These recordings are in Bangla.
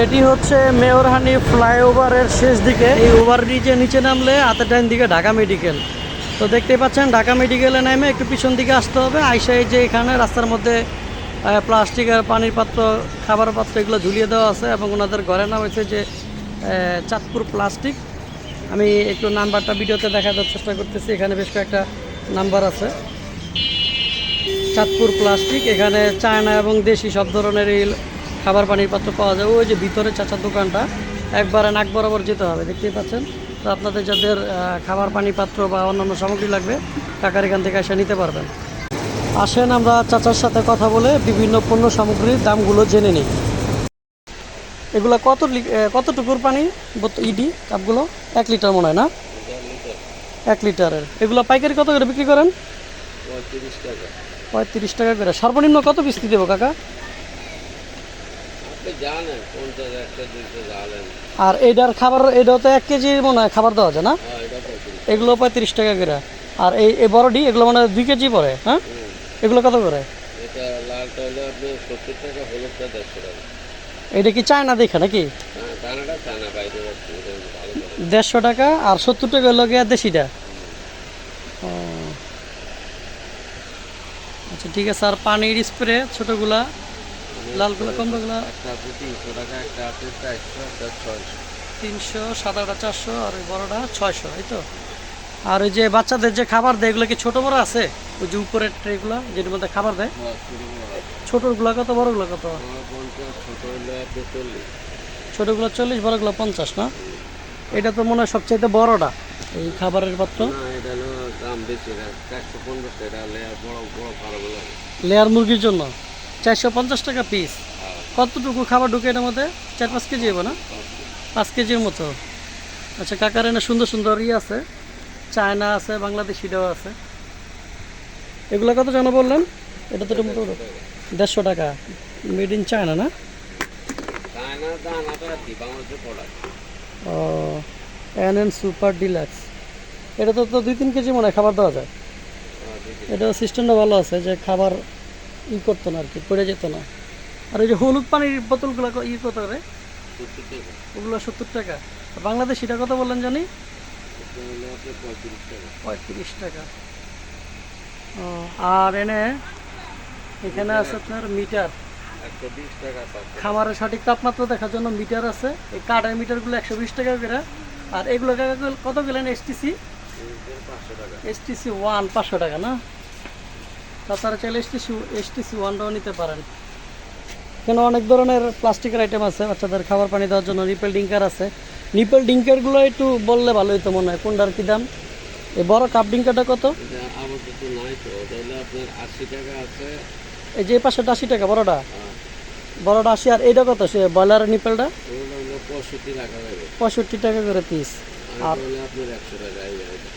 এটি হচ্ছে মেয়রহানি ফ্লাইওভারের শেষ দিকে। এই ওভার ব্রিজের নিচে নামলে হাতের ডাইন দিকে ঢাকা মেডিকেল। তো দেখতে পাচ্ছেন, ঢাকা মেডিকেলে নেমে একটু পিছন দিকে আসতে হবে। আইসা এই যে এখানে রাস্তার মধ্যে প্লাস্টিক আর পানির পাত্র, খাবার পাত্র এগুলো ঝুলিয়ে দেওয়া আছে এবং ওনাদের ঘরের নাম হয়েছে যে চাঁদপুর প্লাস্টিক। আমি একটু নাম্বারটা ভিডিওতে দেখানোর চেষ্টা করতেছি, এখানে বেশ কয়েকটা নাম্বার আছে। চাঁদপুর প্লাস্টিক, এখানে চায়না এবং দেশি সব ধরনের এই খাবার পানির পাত্র পাওয়া যায়। ওই যে ভিতরে চাচার দোকানটা একবারে নাক বরাবর যেতে হবে দেখতেই পাচ্ছেন? তো আপনাদের যাদের খাবার পানি পাত্র বা অন্যান্য সামগ্রী লাগবে কাকার এখান থেকে এসে নিতে পারবেন। আসেন আমরা চাচার সাথে কথা বলে বিভিন্ন পণ্য সামগ্রীর দামগুলো জেনে নিই। এগুলো কত কতটুকুর পানি? ইডি কাপগুলো? এক লিটার মনে হয় না? এক লিটারের। এগুলো পাইকারি কত করে বিক্রি করেন? পঁয়ত্রিশ টাকা। পঁয়ত্রিশ টাকা করে। সর্বনিম্ন কত কিস্তি দেবো কাকা? আর এইটার খাবার এটাও তো এক কেজি মনে হয় খাবার দেওয়া যায় না? হ্যাঁ এগুলো পঁয়ত্রিশ টাকা করে। আর এই এই বড়ডি এগুলো মানে দুই কেজি পড়ে হ্যাঁ? এগুলো কত করে? এটা কি চায়না দেখা নাকি? হ্যাঁ দেড়শো টাকা আর সত্তর টাকা হলো গিয়ে দেশিটা। আচ্ছা ঠিক আছে আর পানির স্প্রে ছোটোগুলা। লালগুলা কমলাগুলা একটা আপনি তিনশো টাকা একটা আপনি চারশো একটা ছয়শো। তিনশো সাদাটা চারশো আর ওই বড়টা ছয়শো এই তো? আর ওই যে বাচ্চাদের যে খাবার দেয় এগুলো কি ছোটো বড় আছে? ওই যে উপরের ট্রেগুলো যেটার মধ্যে খাবার দেয়? হ্যাঁ ছোটোগুলো কত বড়গুলো কত? ছোটোগুলো চল্লিশ বড়গুলো পঞ্চাশ না? এটা তো মনে হয় সবচাইতে বড়টা এই খাবারের পাত্র। লেয়ার মুরগির জন্য? চারশো পঞ্চাশ টাকা পিস হ্যাঁ কতটুকু খাবার ঢুকে এটার মধ্যে? চার পাঁচ কেজি হবে না? পাঁচ কেজির মতো। আচ্ছা কাকার এনে সুন্দর সুন্দর ইয়ে আছে। চায়না আছে বাংলাদেশিটাও আছে। এগুলো কত জানো বললেন? এটা তো মোটামুটি দেড়শো টাকা। মেড ইন চায়না না ও এন এন সুপার ডিলাক্স এটা তো তো দুই তিন কেজি মনে হয় খাবার দেওয়া যায়। এটা সিস্টেমটা ভালো আছে যে খাবার ই করতো না আর কি, পড়ে যেত না। আর ওই যে হলুদ পানির বোতলগুলো ই কত করে ওগুলো সত্তর টাকা। বাংলাদেশ এটা কত বললেন জানি? পঁয়ত্রিশ টাকা। ও, আর এনে এখানে আছে আপনার মিটার। খামারের সঠিক তাপমাত্রা দেখার জন্য মিটার আছে। এই কাঠের মিটারগুলো একশো বিশ টাকা করে। আর এগুলো কত- গেলেন? এসটিসি এসটিসি ওয়ান পাঁচশো টাকা না? তাছাড়া চাইলে এসটিসি এসটিসি ওয়ানটাও নিতে পারেন। কেন অনেক ধরনের প্লাস্টিকের আইটেম আছে বাচ্চাদের খাবার পানি দেওয়ার জন্য নিপেল ডিঙ্কার আছে। নিপেল ডিঙ্কারগুলো একটু বললে ভালো হতো মনে হয়। কোনটার কী দাম? এই বড় কাপ ডিঙ্কারটা কত? এই যে পাশেটা আশি টাকা বড়টা? আর বড়টা আশি আর এইটা কত? সে ব্রয়লার নিপেলটা পঁয়ষট্টি টাকা করে। পিস আর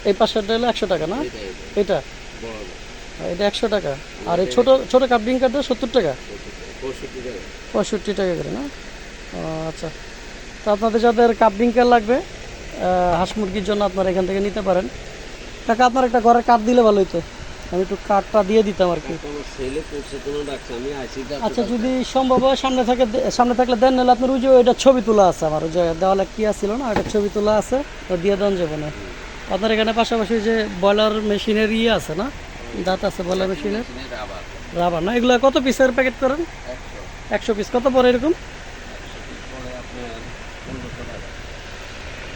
এই পাশেরটা হলো একশো টাকা না? এটা এটা একশো টাকা। আর এই ছোটো ছোটো কাপ ডিঙ্কারটা সত্তর টাকা। পঁয়ষট্টি টাকা। করে না? আচ্ছা। তো আপনাদের যাদের কাপ ড্রিঙ্কার লাগবে হাঁস মুরগির জন্য আপনারা এখান থেকে নিতে পারেন। টাকা আপনার একটা ঘরে কাপ দিলে ভালো হতো আমি একটু কাঠটা দিয়ে দিতাম আর কি। আইসি আচ্ছা যদি সম্ভব হয় সামনে থাকে সামনে থাকলে দেন নাহলে আপনার ওই যে ওইটা ছবি তোলা আছে আমার ওই যে দেওয়ালে কি ছিল না ওইটা ছবি তোলা আছে তো দিয়ে দেন যাবে না আপনার এখানে পাশাপাশি যে ব্রয়লার মেশিনের ইয়ে আছে না? দাঁত আছে ব্রয়লার মেশিনের? রাবার না? এগুলো কত পিসের প্যাকেট করেন? একশো পিস কত পরে এরকম?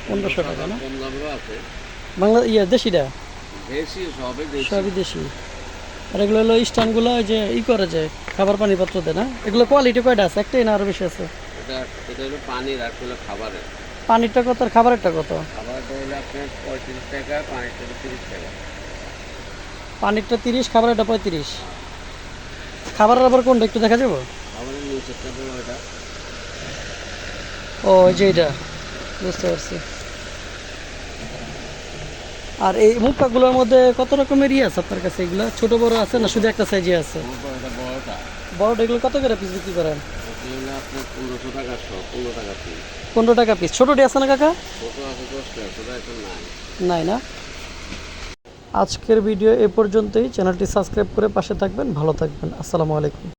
পনেরোশো টাকা না? বাংলা ইয়ে দেশিটা? সবই দেশি। আর এগুলো হলো স্টানগুলো ওই যে ই করে যে খাবার পানি পাত্র দেয় না? এগুলো কোয়ালিটি কয়টা আছে? একটাই না আরও বেশি আছে? পানির আর হলো খাবারের। পানিরটা কত আর খাবারেরটা কত? খাবারটা হলো আপনার পঁয়ত্রিশ টাকা হলো তিরিশ টাকা। পানিরটা তিরিশ খাবারেরটা পঁয়ত্রিশ। খাবারের আবার কোনটা একটু দেখা যাব? খাবারের এটা। ও ওই যে এটা। বুঝতে পারছি। আর এই মুখাগুলোর মধ্যে কত রকমের ইয়ে আছে আপনার কাছে? এগুলো ছোট বড় আছে না শুধু একটা সাইজে আছে? এটা বড়টা। এগুলো কত করে পিস বিক্রি করেন? পনেরো টাকা পিস পনেরো টাকা পিস ছোটোটি আছে না কাকা? নাই না? আজকের ভিডিও এ পর্যন্তই। চ্যানেলটি সাবস্ক্রাইব করে পাশে থাকবেন। ভালো থাকবেন। আসসালামু আলাইকুম।